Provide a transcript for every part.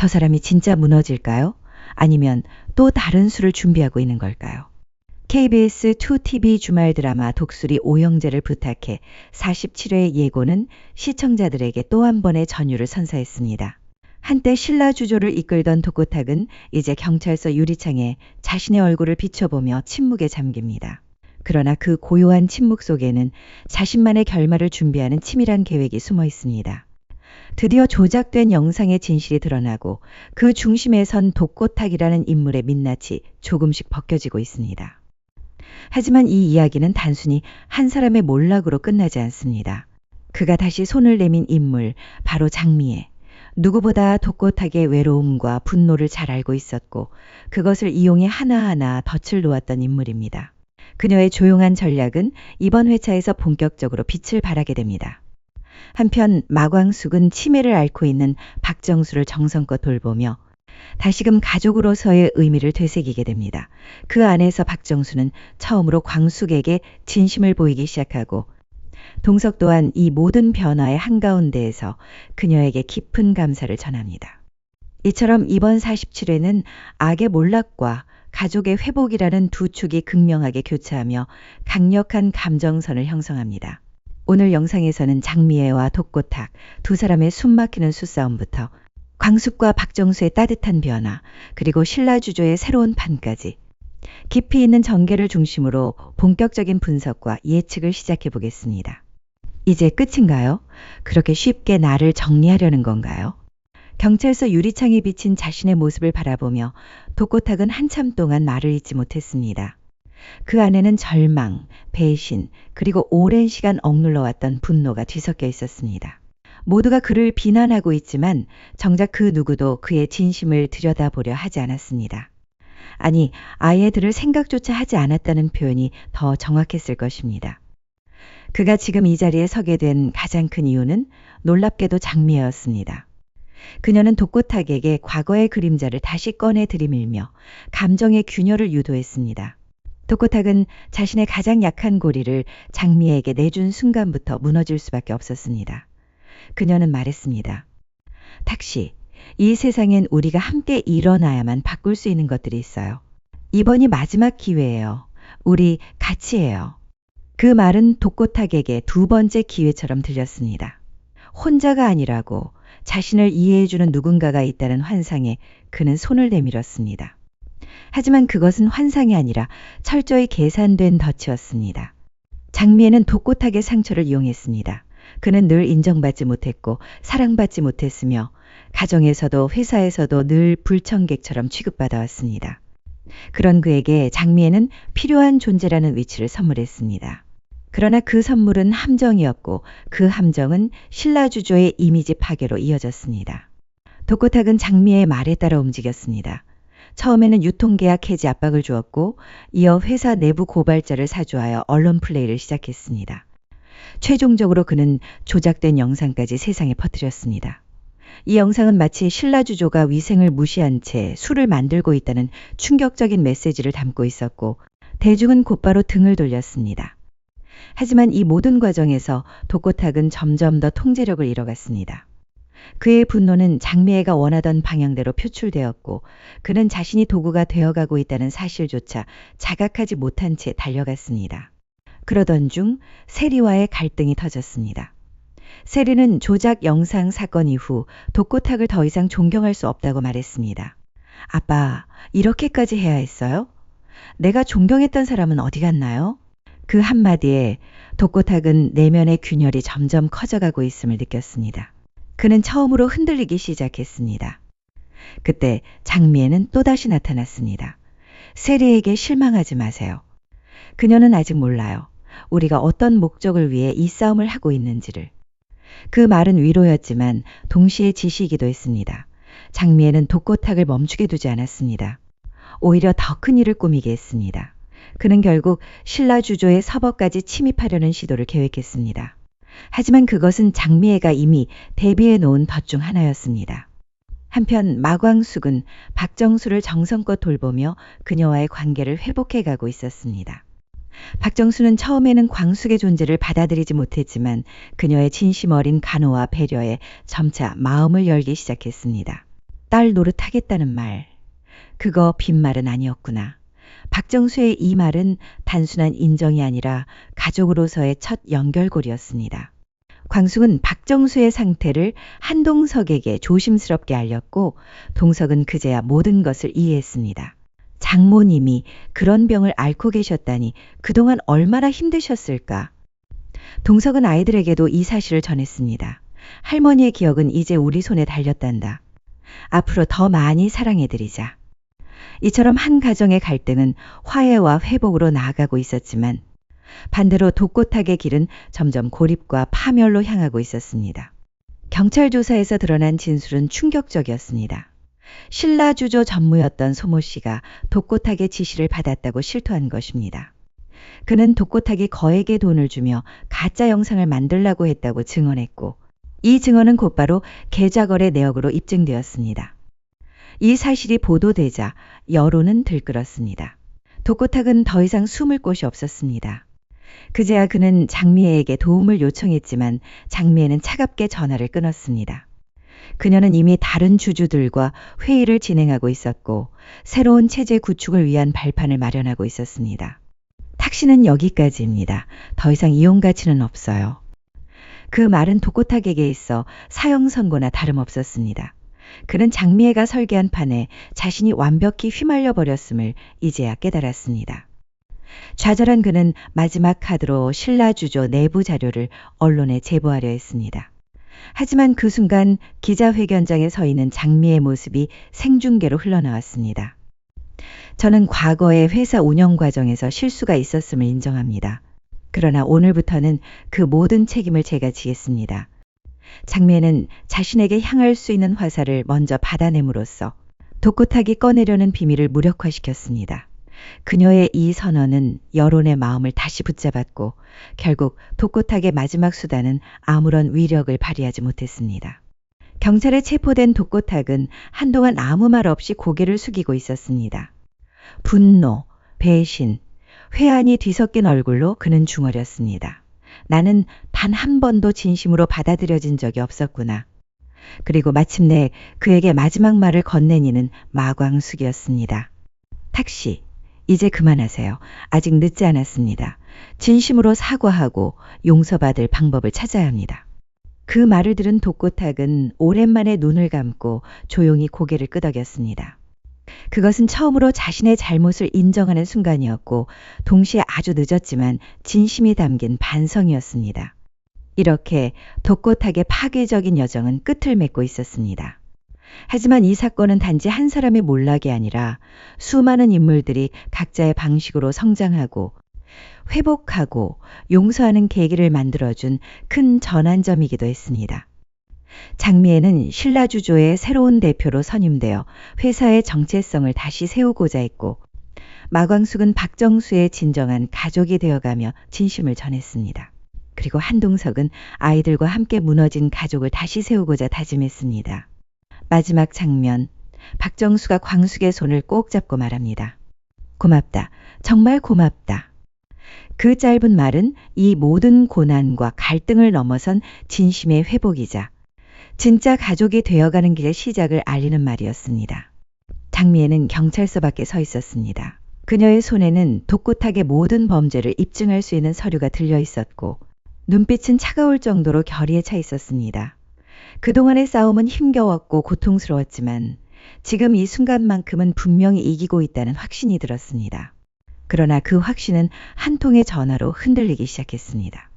저 사람이 진짜 무너질까요? 아니면 또 다른 수를 준비하고 있는 걸까요? KBS 2TV 주말 드라마 독수리 오영재를 부탁해 47회 예고는 시청자들에게 또 한 번의 전율을 선사했습니다. 한때 신라 주조를 이끌던 독고탁은 이제 경찰서 유리창에 자신의 얼굴을 비춰보며 침묵에 잠깁니다. 그러나 그 고요한 침묵 속에는 자신만의 결말을 준비하는 치밀한 계획이 숨어 있습니다. 드디어 조작된 영상의 진실이 드러나고 그 중심에 선 독고탁이라는 인물의 민낯이 조금씩 벗겨지고 있습니다. 하지만 이 이야기는 단순히 한 사람의 몰락으로 끝나지 않습니다. 그가 다시 손을 내민 인물, 바로 장미애. 누구보다 독고탁의 외로움과 분노를 잘 알고 있었고 그것을 이용해 하나하나 덫을 놓았던 인물입니다. 그녀의 조용한 전략은 이번 회차에서 본격적으로 빛을 발하게 됩니다. 한편 마광숙은 치매를 앓고 있는 박정수를 정성껏 돌보며 다시금 가족으로서의 의미를 되새기게 됩니다. 그 안에서 박정수는 처음으로 광숙에게 진심을 보이기 시작하고 동석 또한 이 모든 변화의 한가운데에서 그녀에게 깊은 감사를 전합니다. 이처럼 이번 47회는 악의 몰락과 가족의 회복이라는 두 축이 극명하게 교차하며 강력한 감정선을 형성합니다. 오늘 영상에서는 장미애와 독고탁 두 사람의 숨막히는 수싸움부터 광숙과 박정수의 따뜻한 변화, 그리고 신라주조의 새로운 판까지 깊이 있는 전개를 중심으로 본격적인 분석과 예측을 시작해 보겠습니다. 이제 끝인가요? 그렇게 쉽게 나를 정리하려는 건가요? 경찰서 유리창에 비친 자신의 모습을 바라보며 독고탁은 한참 동안 말을 잇지 못했습니다. 그 안에는 절망, 배신, 그리고 오랜 시간 억눌러 왔던 분노가 뒤섞여 있었습니다. 모두가 그를 비난하고 있지만 정작 그 누구도 그의 진심을 들여다보려 하지 않았습니다. 아니, 아예 들을 생각조차 하지 않았다는 표현이 더 정확했을 것입니다. 그가 지금 이 자리에 서게 된 가장 큰 이유는 놀랍게도 장미였습니다. 그녀는 독고탁에게 과거의 그림자를 다시 꺼내 들이밀며 감정의 균열을 유도했습니다. 독고탁은 자신의 가장 약한 고리를 장미에게 내준 순간부터 무너질 수밖에 없었습니다. 그녀는 말했습니다. 탁시, 이 세상엔 우리가 함께 일어나야만 바꿀 수 있는 것들이 있어요. 이번이 마지막 기회예요. 우리 같이 해요. 그 말은 독고탁에게 두 번째 기회처럼 들렸습니다. 혼자가 아니라고 자신을 이해해주는 누군가가 있다는 환상에 그는 손을 내밀었습니다. 하지만 그것은 환상이 아니라 철저히 계산된 덫이었습니다. 장미에는 독고탁의 상처를 이용했습니다. 그는 늘 인정받지 못했고 사랑받지 못했으며 가정에서도 회사에서도 늘 불청객처럼 취급받아 왔습니다. 그런 그에게 장미에는 필요한 존재라는 위치를 선물했습니다. 그러나 그 선물은 함정이었고 그 함정은 신라주조의 이미지 파괴로 이어졌습니다. 독고탁은 장미의 말에 따라 움직였습니다. 처음에는 유통계약 해지 압박을 주었고 이어 회사 내부 고발자를 사주하여 언론 플레이를 시작했습니다. 최종적으로 그는 조작된 영상까지 세상에 퍼뜨렸습니다. 이 영상은 마치 신라주조가 위생을 무시한 채 술을 만들고 있다는 충격적인 메시지를 담고 있었고 대중은 곧바로 등을 돌렸습니다. 하지만 이 모든 과정에서 독고탁은 점점 더 통제력을 잃어갔습니다. 그의 분노는 장미애가 원하던 방향대로 표출되었고 그는 자신이 도구가 되어가고 있다는 사실조차 자각하지 못한 채 달려갔습니다. 그러던 중 세리와의 갈등이 터졌습니다. 세리는 조작 영상 사건 이후 독고탁을 더 이상 존경할 수 없다고 말했습니다. 아빠, 이렇게까지 해야 했어요? 내가 존경했던 사람은 어디 갔나요? 그 한마디에 독고탁은 내면의 균열이 점점 커져가고 있음을 느꼈습니다. 그는 처음으로 흔들리기 시작했습니다. 그때 장미애는 또다시 나타났습니다. 세리에게 실망하지 마세요. 그녀는 아직 몰라요. 우리가 어떤 목적을 위해 이 싸움을 하고 있는지를. 그 말은 위로였지만 동시에 지시이기도 했습니다. 장미애는 독고탁을 멈추게 두지 않았습니다. 오히려 더 큰 일을 꾸미게 했습니다. 그는 결국 신라 주조의 서버까지 침입하려는 시도를 계획했습니다. 하지만 그것은 장미애가 이미 대비해 놓은 덫 중 하나였습니다. 한편 마광숙은 박정수를 정성껏 돌보며 그녀와의 관계를 회복해 가고 있었습니다. 박정수는 처음에는 광숙의 존재를 받아들이지 못했지만 그녀의 진심 어린 간호와 배려에 점차 마음을 열기 시작했습니다. 딸 노릇하겠다는 말. 그거 빈말은 아니었구나. 박정수의 이 말은 단순한 인정이 아니라 가족으로서의 첫 연결고리였습니다. 광숙은 박정수의 상태를 한동석에게 조심스럽게 알렸고 동석은 그제야 모든 것을 이해했습니다. 장모님이 그런 병을 앓고 계셨다니 그동안 얼마나 힘드셨을까. 동석은 아이들에게도 이 사실을 전했습니다. 할머니의 기억은 이제 우리 손에 달렸단다. 앞으로 더 많이 사랑해드리자. 이처럼 한 가정의 갈등은 화해와 회복으로 나아가고 있었지만 반대로 독고탁의 길은 점점 고립과 파멸로 향하고 있었습니다. 경찰 조사에서 드러난 진술은 충격적이었습니다. 신라주조 전무였던 소모 씨가 독고탁의 지시를 받았다고 실토한 것입니다. 그는 독고탁이 거액의 돈을 주며 가짜 영상을 만들라고 했다고 증언했고 이 증언은 곧바로 계좌거래 내역으로 입증되었습니다. 이 사실이 보도되자 여론은 들끓었습니다. 독고탁은 더 이상 숨을 곳이 없었습니다. 그제야 그는 장미애에게 도움을 요청했지만 장미애는 차갑게 전화를 끊었습니다. 그녀는 이미 다른 주주들과 회의를 진행하고 있었고 새로운 체제 구축을 위한 발판을 마련하고 있었습니다. 탁시는 여기까지입니다. 더 이상 이용 가치는 없어요. 그 말은 독고탁에게 있어 사형 선고나 다름없었습니다. 그는 장미애가 설계한 판에 자신이 완벽히 휘말려 버렸음을 이제야 깨달았습니다. 좌절한 그는 마지막 카드로 신라주조 내부 자료를 언론에 제보하려 했습니다. 하지만 그 순간 기자회견장에 서 있는 장미의 모습이 생중계로 흘러나왔습니다. 저는 과거의 회사 운영 과정에서 실수가 있었음을 인정합니다. 그러나 오늘부터는 그 모든 책임을 제가 지겠습니다. 장미애는 자신에게 향할 수 있는 화살을 먼저 받아냄으로써 독고탁이 꺼내려는 비밀을 무력화시켰습니다. 그녀의 이 선언은 여론의 마음을 다시 붙잡았고 결국 독고탁의 마지막 수단은 아무런 위력을 발휘하지 못했습니다. 경찰에 체포된 독고탁은 한동안 아무 말 없이 고개를 숙이고 있었습니다. 분노, 배신, 회한이 뒤섞인 얼굴로 그는 중얼였습니다. 나는 단 한 번도 진심으로 받아들여진 적이 없었구나. 그리고 마침내 그에게 마지막 말을 건넨 이는 마광숙이었습니다. 택시, 이제 그만하세요. 아직 늦지 않았습니다. 진심으로 사과하고 용서받을 방법을 찾아야 합니다. 그 말을 들은 독고탁은 오랜만에 눈을 감고 조용히 고개를 끄덕였습니다. 그것은 처음으로 자신의 잘못을 인정하는 순간이었고 동시에 아주 늦었지만 진심이 담긴 반성이었습니다. 이렇게 독고탁의 파괴적인 여정은 끝을 맺고 있었습니다. 하지만 이 사건은 단지 한 사람의 몰락이 아니라 수많은 인물들이 각자의 방식으로 성장하고 회복하고 용서하는 계기를 만들어준 큰 전환점이기도 했습니다. 장미애는 신라주조의 새로운 대표로 선임되어 회사의 정체성을 다시 세우고자 했고 마광숙은 박정수의 진정한 가족이 되어가며 진심을 전했습니다. 그리고 한동석은 아이들과 함께 무너진 가족을 다시 세우고자 다짐했습니다. 마지막 장면, 박정수가 광숙의 손을 꼭 잡고 말합니다. 고맙다. 정말 고맙다. 그 짧은 말은 이 모든 고난과 갈등을 넘어선 진심의 회복이자 진짜 가족이 되어가는 길의 시작을 알리는 말이었습니다. 장미애는 경찰서 밖에 서 있었습니다. 그녀의 손에는 독고탁의 모든 범죄를 입증할 수 있는 서류가 들려 있었고 눈빛은 차가울 정도로 결의에 차 있었습니다. 그동안의 싸움은 힘겨웠고 고통스러웠지만 지금 이 순간만큼은 분명히 이기고 있다는 확신이 들었습니다. 그러나 그 확신은 한 통의 전화로 흔들리기 시작했습니다.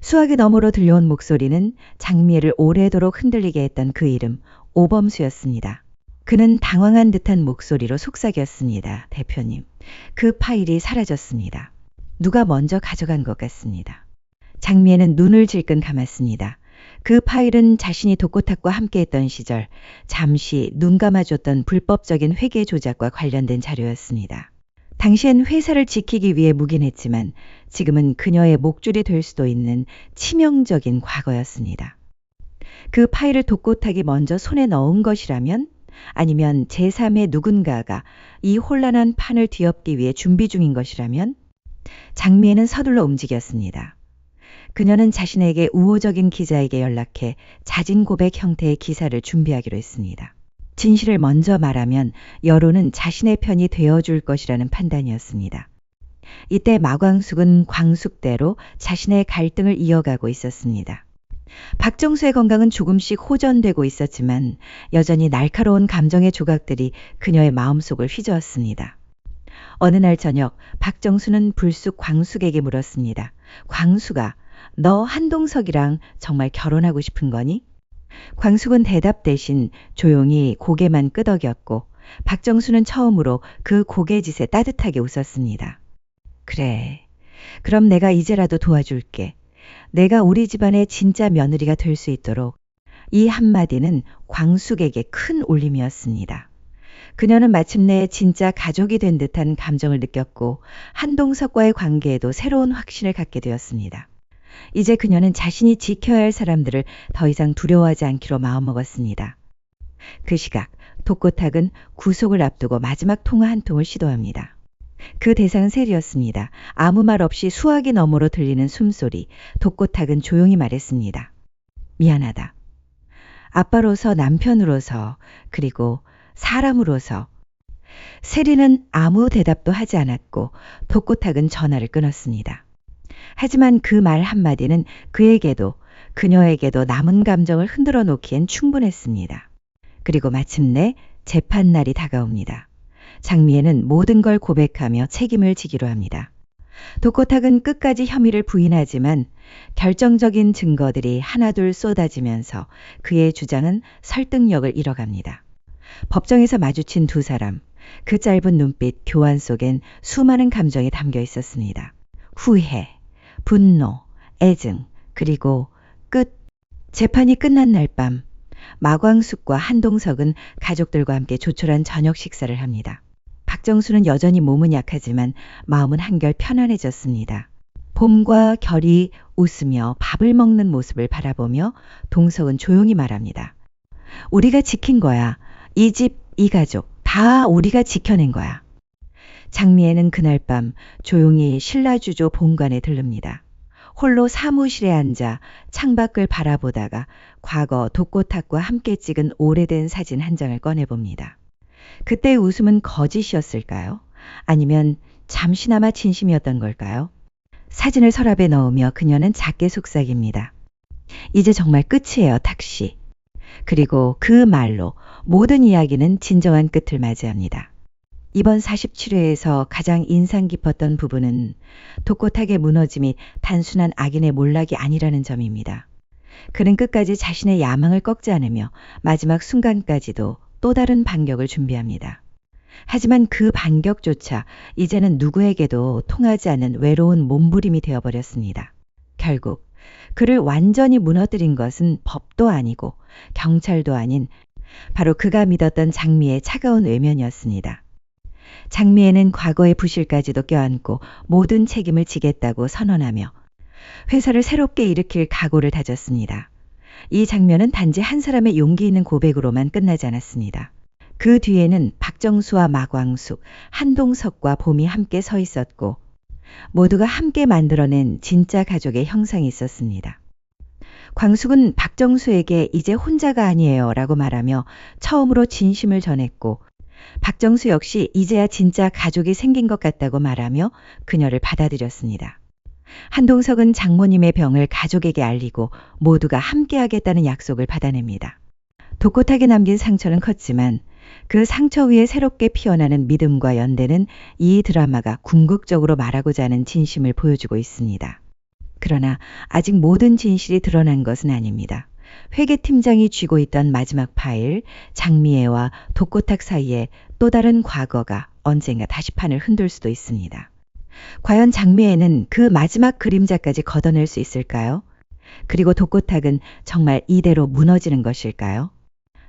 수화기 너머로 들려온 목소리는 장미애를 오래도록 흔들리게 했던 그 이름 오범수였습니다. 그는 당황한 듯한 목소리로 속삭였습니다. 대표님. 그 파일이 사라졌습니다. 누가 먼저 가져간 것 같습니다. 장미애는 눈을 질끈 감았습니다. 그 파일은 자신이 독고탁과 함께했던 시절 잠시 눈 감아줬던 불법적인 회계 조작과 관련된 자료였습니다. 당시엔 회사를 지키기 위해 묵인했지만 지금은 그녀의 목줄이 될 수도 있는 치명적인 과거였습니다. 그 파일을 독고탁이 먼저 손에 넣은 것이라면 아니면 제3의 누군가가 이 혼란한 판을 뒤엎기 위해 준비 중인 것이라면 장미애는 서둘러 움직였습니다. 그녀는 자신에게 우호적인 기자에게 연락해 자진 고백 형태의 기사를 준비하기로 했습니다. 진실을 먼저 말하면 여론은 자신의 편이 되어줄 것이라는 판단이었습니다. 이때 마광숙은 광숙대로 자신의 갈등을 이어가고 있었습니다. 박정수의 건강은 조금씩 호전되고 있었지만 여전히 날카로운 감정의 조각들이 그녀의 마음속을 휘저었습니다. 어느 날 저녁 박정수는 불쑥 광숙에게 물었습니다. 광숙아, 너 한동석이랑 정말 결혼하고 싶은 거니? 광숙은 대답 대신 조용히 고개만 끄덕였고 박정수는 처음으로 그 고개짓에 따뜻하게 웃었습니다. 그래. 그럼 내가 이제라도 도와줄게. 내가 우리 집안의 진짜 며느리가 될 수 있도록 이 한마디는 광숙에게 큰 울림이었습니다. 그녀는 마침내 진짜 가족이 된 듯한 감정을 느꼈고 한동석과의 관계에도 새로운 확신을 갖게 되었습니다. 이제 그녀는 자신이 지켜야 할 사람들을 더 이상 두려워하지 않기로 마음먹었습니다. 그 시각 독고탁은 구속을 앞두고 마지막 통화 한 통을 시도합니다. 그 대상은 셀이었습니다. 아무 말 없이 수화기 너머로 들리는 숨소리. 독고탁은 조용히 말했습니다. 미안하다. 아빠로서 남편으로서 그리고 사람으로서 세리는 아무 대답도 하지 않았고 독고탁은 전화를 끊었습니다. 하지만 그 말 한마디는 그에게도 그녀에게도 남은 감정을 흔들어 놓기엔 충분했습니다. 그리고 마침내 재판날이 다가옵니다. 장미애는 모든 걸 고백하며 책임을 지기로 합니다. 독고탁은 끝까지 혐의를 부인하지만 결정적인 증거들이 하나둘 쏟아지면서 그의 주장은 설득력을 잃어갑니다. 법정에서 마주친 두 사람, 그 짧은 눈빛 교환 속엔 수많은 감정이 담겨 있었습니다. 후회, 분노, 애증, 그리고 끝. 재판이 끝난 날 밤, 마광숙과 한동석은 가족들과 함께 조촐한 저녁 식사를 합니다. 박정수는 여전히 몸은 약하지만 마음은 한결 편안해졌습니다. 봄과 결이 웃으며 밥을 먹는 모습을 바라보며 동석은 조용히 말합니다. 우리가 지킨 거야. 이 집, 이 가족, 다 우리가 지켜낸 거야. 장미애는 그날 밤 조용히 신라주조 본관에 들릅니다. 홀로 사무실에 앉아 창밖을 바라보다가 과거 독고탁과 함께 찍은 오래된 사진 한 장을 꺼내봅니다. 그때의 웃음은 거짓이었을까요? 아니면 잠시나마 진심이었던 걸까요? 사진을 서랍에 넣으며 그녀는 작게 속삭입니다. 이제 정말 끝이에요, 탁씨. 그리고 그 말로 모든 이야기는 진정한 끝을 맞이합니다. 이번 47회에서 가장 인상 깊었던 부분은 독고탁의 무너짐이 단순한 악인의 몰락이 아니라는 점입니다. 그는 끝까지 자신의 야망을 꺾지 않으며 마지막 순간까지도 또 다른 반격을 준비합니다. 하지만 그 반격조차 이제는 누구에게도 통하지 않는 외로운 몸부림이 되어버렸습니다. 결국 그를 완전히 무너뜨린 것은 법도 아니고 경찰도 아닌 바로 그가 믿었던 장미의 차가운 외면이었습니다. 장미애는 과거의 부실까지도 껴안고 모든 책임을 지겠다고 선언하며 회사를 새롭게 일으킬 각오를 다졌습니다. 이 장면은 단지 한 사람의 용기 있는 고백으로만 끝나지 않았습니다. 그 뒤에는 박정수와 마광숙, 한동석과 봄이 함께 서 있었고 모두가 함께 만들어낸 진짜 가족의 형상이 있었습니다. 광숙은 박정수에게 이제 혼자가 아니에요 라고 말하며 처음으로 진심을 전했고 박정수 역시 이제야 진짜 가족이 생긴 것 같다고 말하며 그녀를 받아들였습니다. 한동석은 장모님의 병을 가족에게 알리고 모두가 함께하겠다는 약속을 받아냅니다. 독고하게 남긴 상처는 컸지만 그 상처 위에 새롭게 피어나는 믿음과 연대는 이 드라마가 궁극적으로 말하고자 하는 진심을 보여주고 있습니다. 그러나 아직 모든 진실이 드러난 것은 아닙니다. 회계팀장이 쥐고 있던 마지막 파일, 장미애와 독고탁 사이에 또 다른 과거가 언젠가 다시 판을 흔들 수도 있습니다. 과연 장미애는 그 마지막 그림자까지 걷어낼 수 있을까요? 그리고 독고탁은 정말 이대로 무너지는 것일까요?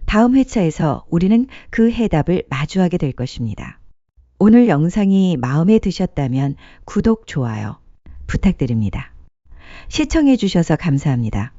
다음 회차에서 우리는 그 해답을 마주하게 될 것입니다. 오늘 영상이 마음에 드셨다면 구독, 좋아요 부탁드립니다. 시청해 주셔서 감사합니다.